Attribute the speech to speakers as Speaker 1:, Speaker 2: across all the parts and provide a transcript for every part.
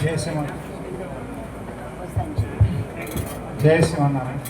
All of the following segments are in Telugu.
Speaker 1: జయ శ్రీమ జయ శ్రీమన్నారాయణ.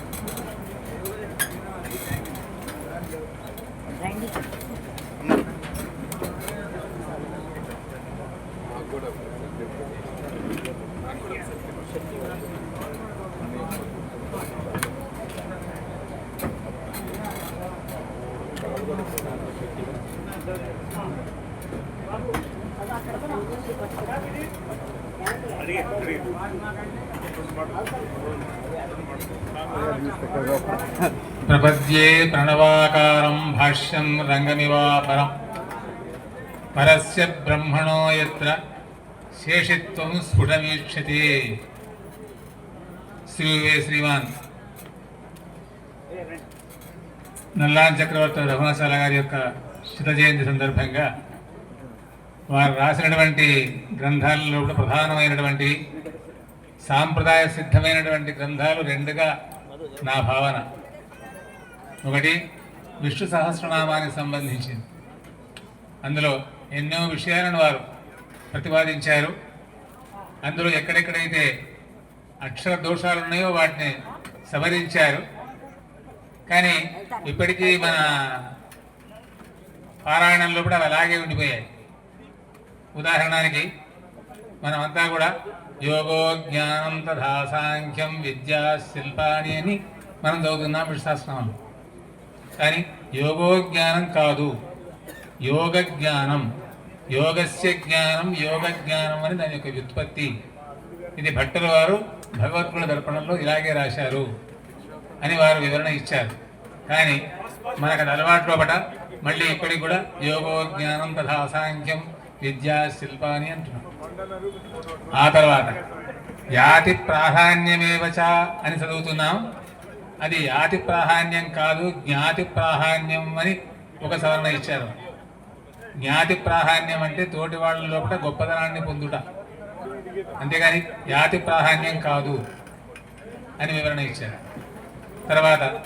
Speaker 2: ప్రపద్యే ప్రణవాకారం భాష్యం రంగమివాపరం పరస్య బ్రహ్మణో ఎత్ర శేషిత్వం స్ఫుటమీక్షతే శ్రీవే శ్రీమాన్ నల్లాన్ చక్రవర్తి రఘునాశాల గారి యొక్క శత జయంతి సందర్భంగా వారు రాసినటువంటి గ్రంథాలలో కూడా ప్రధానమైనటువంటి సాంప్రదాయ సిద్ధమైనటువంటి గ్రంథాలు రెండుగా నా భావన. ఒకటి విష్ణు సహస్రనామానికి సంబంధించింది. అందులో ఎన్నో విషయాలను వారు ప్రతిపాదించారు. అందులో ఎక్కడెక్కడైతే అక్షర దోషాలు ఉన్నాయో వాటిని సవరించారు. కానీ ఇప్పటికీ మన పారాయణంలో కూడా అలాగే ఉండిపోయాయి. ఉదాహరణకి మనమంతా కూడా యోగో జ్ఞానం తథా సాంఖ్యం విద్యా శిల్పాని అని మనం చదువుతున్నాం విశ్వాసనాలు కానీ యోగో జ్ఞానం కాదు. యోగ జ్ఞానం. యోగస్య జ్ఞానం యోగ జ్ఞానం అని దాని యొక్క వ్యుత్పత్తి. ఇది భట్టల వారు భగవద్గుణ దర్పణంలో ఇలాగే రాశారు అని వారు వివరణ ఇచ్చారు. కానీ మనకు అది అలవాటు లోపట మళ్ళీ ఇప్పటికి కూడా యోగో జ్ఞానం తథా అసాంఖ్యం విద్యా శిల్పాని అంటున్నాం. ఆ తర్వాత యాతి ప్రాధాన్యమేవచ అని చదువుతున్నాం. అది యాతి ప్రాధాన్యం కాదు జ్ఞాతి ప్రాధాన్యం అని ఒక సవరణ ఇచ్చారు. జ్ఞాతి ప్రాధాన్యం అంటే తోటి వాళ్ళ లోపల గొప్పతనాన్ని పొందుట. అంతేగాని యాతి ప్రాధాన్యం కాదు అని వివరణ ఇచ్చారు. తర్వాత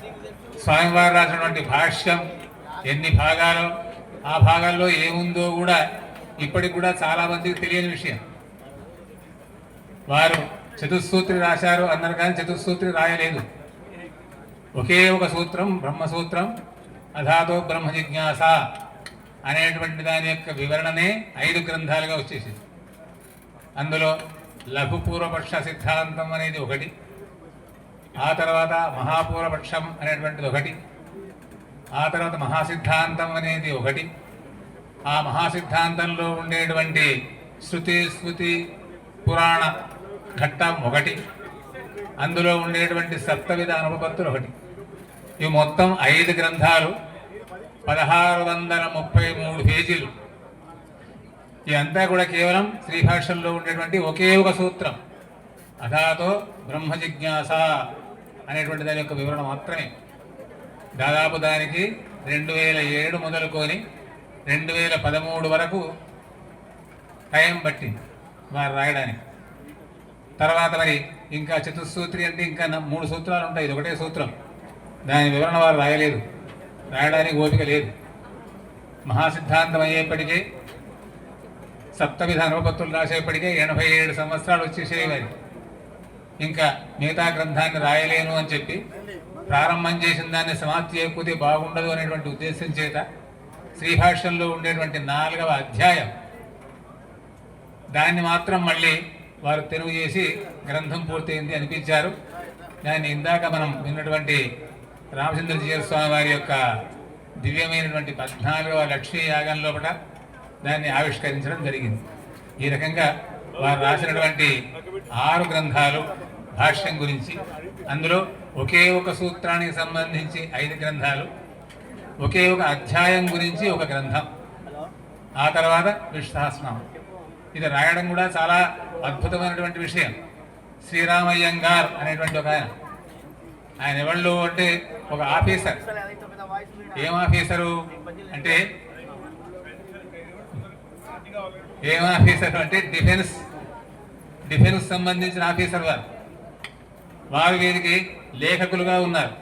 Speaker 2: స్వామివారు రాసినటువంటి భాష్యం ఎన్ని భాగాలు ఆ భాగాల్లో ఏముందో కూడా ఇప్పటికి కూడా చాలా మందికి తెలియని విషయం. వారు చతుస్సూత్రి రాశారు అన్నారు కానీ చతుస్సూత్రి రాయలేదు. ఒకే ఒక సూత్రం బ్రహ్మసూత్రం అధాతో బ్రహ్మ జిజ్ఞాస అనేటువంటి దాని యొక్క వివరణనే ఐదు గ్రంథాలుగా వచ్చేసింది. అందులో లఘుపూర్వపక్ష సిద్ధాంతం అనేది ఒకటి ఆ తర్వాత మహాపూర్వపక్షం అనేటువంటిది ఒకటి ఆ తర్వాత మహాసిద్ధాంతం అనేది ఒకటి ఆ మహాసిద్ధాంతంలో ఉండేటువంటి శృతి స్మృతి పురాణ ఘట్టం ఒకటి. అందులో ఉండేటువంటి సప్తవిధ అనుపత్తులు ఒకటి. ఇవి మొత్తం ఐదు గ్రంథాలు పదహారు వందల ముప్పై మూడు పేజీలు. ఇదంతా కూడా కేవలం శ్రీభాషల్లో ఉండేటువంటి ఒకే ఒక సూత్రం. అథాతో బ్రహ్మ జిజ్ఞాస అనేటువంటి దాని యొక్క వివరణ మాత్రమే. దాదాపు దానికి రెండు వేల ఏడు మొదలుకొని రెండు వేల పదమూడు వరకు టైం పట్టింది వారు రాయడానికి. తర్వాత మరి ఇంకా చతుస్సూత్రి అంటే ఇంకా మూడు సూత్రాలు ఉంటాయి. ఇది ఒకటే సూత్రం. దాని వివరణ వారు రాయలేదు. రాయడానికి ఓపిక లేదు. మహాసిద్ధాంతం అయ్యేప్పటికీ సప్తవిధ అనుపత్తులు రాసేప్పటికే ఎనభై ఏడు సంవత్సరాలు వచ్చేసేవి ఇంకా మిగతా గ్రంథాన్ని రాయలేను అని చెప్పి ప్రారంభం చేసిన దాన్ని సమాప్తి చేయకపోతే బాగుండదు అనేటువంటి ఉద్దేశం చేత శ్రీభాష్యంలో ఉండేటువంటి నాలుగవ అధ్యాయం. దాన్ని మాత్రం మళ్ళీ వారు తెలుగు చేసి గ్రంథం పూర్తయింది అనిపించారు. దాన్ని ఇందాక మనం విన్నటువంటి రామచంద్రజీయ స్వామి వారి యొక్క దివ్యమైనటువంటి పద్నాలుగవ లక్ష్మీ యాగం లోపల దాన్ని ఆవిష్కరించడం జరిగింది. ఈ రకంగా వారు రాసినటువంటి ఆరు గ్రంథాలు భాష్యం గురించి అందులో ఒకే ఒక సూత్రానికి సంబంధించి ఐదు గ్రంథాలు ఒకే ఒక అధ్యాయం గురించి ఒక గ్రంథం. ఆ తర్వాత విశ్వాసనామం ఇది రాయడం కూడా చాలా అద్భుతమైనటువంటి విషయం. శ్రీరామయ్యంగార్ అనేటువంటి ఒక ఆయన. ఆయన ఎవళ్ళు అంటే ఒక ఆఫీసర్. ఏం ఆఫీసరు? అంటే ఏం ఆఫీసర్ అంటే డిఫెన్స్ డిఫెన్స్ సంబంధించిన ఆఫీసర్ వారు. వారు వీరికి లేఖకులుగా ఉన్నారు.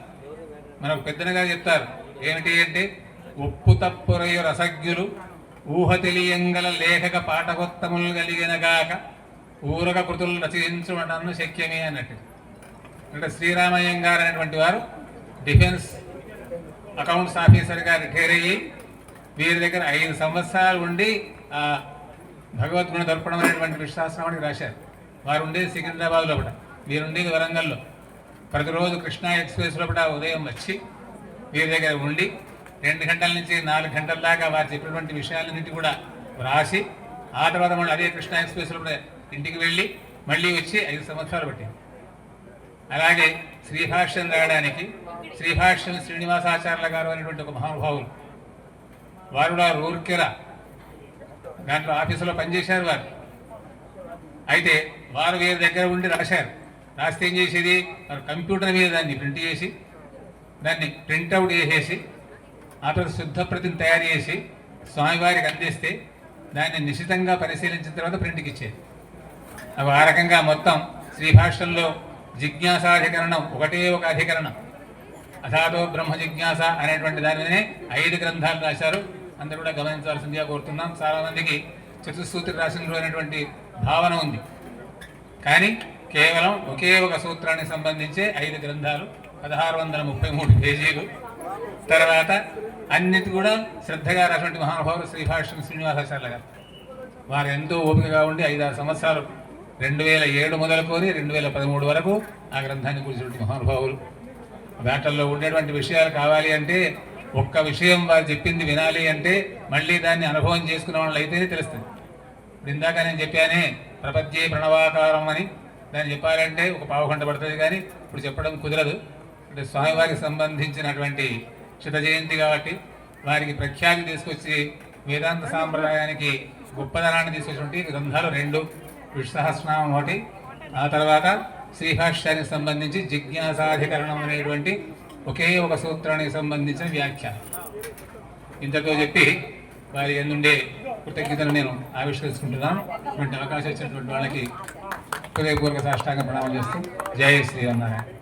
Speaker 2: మనకు పెద్దనగా చెప్తారు. ఏమిటి అంటే ఉప్పు తప్పురయు రసజ్ఞులు ఊహ తెలియంగల లేఖక పాఠకోత్తములు కలిగినగాక ఊరక కృతులు రచించడం శక్యమే అన్నట్టు. అంటే శ్రీరామయ్యం గారు అనేటువంటి వారు డిఫెన్స్ అకౌంట్స్ ఆఫీసర్గా రిటైర్ అయ్యి వీరి దగ్గర ఐదు సంవత్సరాలు ఉండి ఆ భగవద్గుణ దర్పణం అనేటువంటి విశ్వాసనామానికి రాశారు. వారు ఉండేది సికింద్రాబాద్ లోపల. వీరుండేది వరంగల్లో. ప్రతిరోజు కృష్ణా ఎక్స్ప్రెస్ లోపల ఉదయం వచ్చి వీరి దగ్గర ఉండి రెండు గంటల నుంచి నాలుగు గంటల దాకా వారు చెప్పినటువంటి విషయాలన్నింటి కూడా రాసి ఆ తర్వాత మళ్ళీ అదే కృష్ణా ఎక్స్ప్రెస్లో ఇంటికి వెళ్ళి మళ్ళీ వచ్చి ఐదు సంవత్సరాలు పట్టింది. అలాగే శ్రీభాష్యం రాయడానికి శ్రీభాష్యం శ్రీనివాసాచార్యుల గారు అనేటువంటి ఒక మహానుభావులు. వారు కూడా రూర్కెర దాంట్లో ఆఫీసులో పనిచేశారు వారు. అయితే వారు వేరే దగ్గర ఉండి రాశారు. రాస్తే ఏం చేసేది? వారు కంప్యూటర్ మీద దాన్ని ప్రింట్ చేసి దాన్ని ప్రింట్అవుట్ చేసేసి ఆ తర్వాత శుద్ధప్రతిని తయారు చేసి స్వామివారికి అందిస్తే దాన్ని నిశితంగా పరిశీలించిన తర్వాత ప్రింట్కి ఇచ్చేది. అవి ఆ రకంగా మొత్తం శ్రీభాష్యంలో జిజ్ఞాసాధికరణం ఒకటే ఒక అధికరణం. అథాతో బ్రహ్మ జిజ్ఞాస అనేటువంటి దానినే ఐదు గ్రంథాలు రాశారు. అందరూ కూడా గమనించాల్సిందిగా కోరుతున్నాం. చాలామందికి చతుస్సూత్రి రాసిండ్రు అనేటువంటి భావన ఉంది. కానీ కేవలం ఒకే ఒక సూత్రానికి సంబంధించే ఐదు గ్రంథాలు పదహారు వందల ముప్పై మూడు పేజీలు. తర్వాత అన్నిటి కూడా శ్రద్ధగా రాసినటువంటి మహానుభావులు శ్రీభాష్యం శ్రీనివాసాచార్య గారు. వారు ఎంతో ఓపికగా ఉండి ఐదారు సంవత్సరాలు రెండు వేల ఏడు మొదలుకొని రెండు వేల పదమూడు వరకు ఆ గ్రంథాన్ని కూర్చున్నటువంటి మహానుభావులు. వేటల్లో ఉండేటువంటి విషయాలు కావాలి అంటే ఒక్క విషయం వారు చెప్పింది వినాలి అంటే మళ్ళీ దాన్ని అనుభవం చేసుకున్న వాళ్ళు అయితేనే తెలుస్తుంది. ఇప్పుడు ఇందాక నేను చెప్పానే ప్రపంచే ప్రణవాకారం అని. దాన్ని చెప్పాలంటే ఒక పావు గంట పడుతుంది కానీ ఇప్పుడు చెప్పడం కుదరదు. అంటే స్వామివారికి సంబంధించినటువంటి శత జయంతి కాబట్టి వారికి ప్రఖ్యాతి తీసుకొచ్చి వేదాంత సాంప్రదాయానికి గొప్పదనాన్ని తీసుకొచ్చినటువంటి గ్రంథాలు రెండు విశ్వసహస్రనామం ఒకటి. ఆ తర్వాత శ్రీభాష్యానికి సంబంధించి జిజ్ఞాసాధికరణం అనేటువంటి ఒకే ఒక సూత్రానికి సంబంధించిన వ్యాఖ్య ఇంతతో చెప్పి వారి ఎందుండే కృతజ్ఞతను నేను ఆవిష్కరించుకుంటున్నాను. ఇటువంటి అవకాశం ఇచ్చినటువంటి వాళ్ళకి హృదయపూర్వక సాష్టాంగ ప్రణామం చేస్తూ జయ శ్రీరామనారాయణ.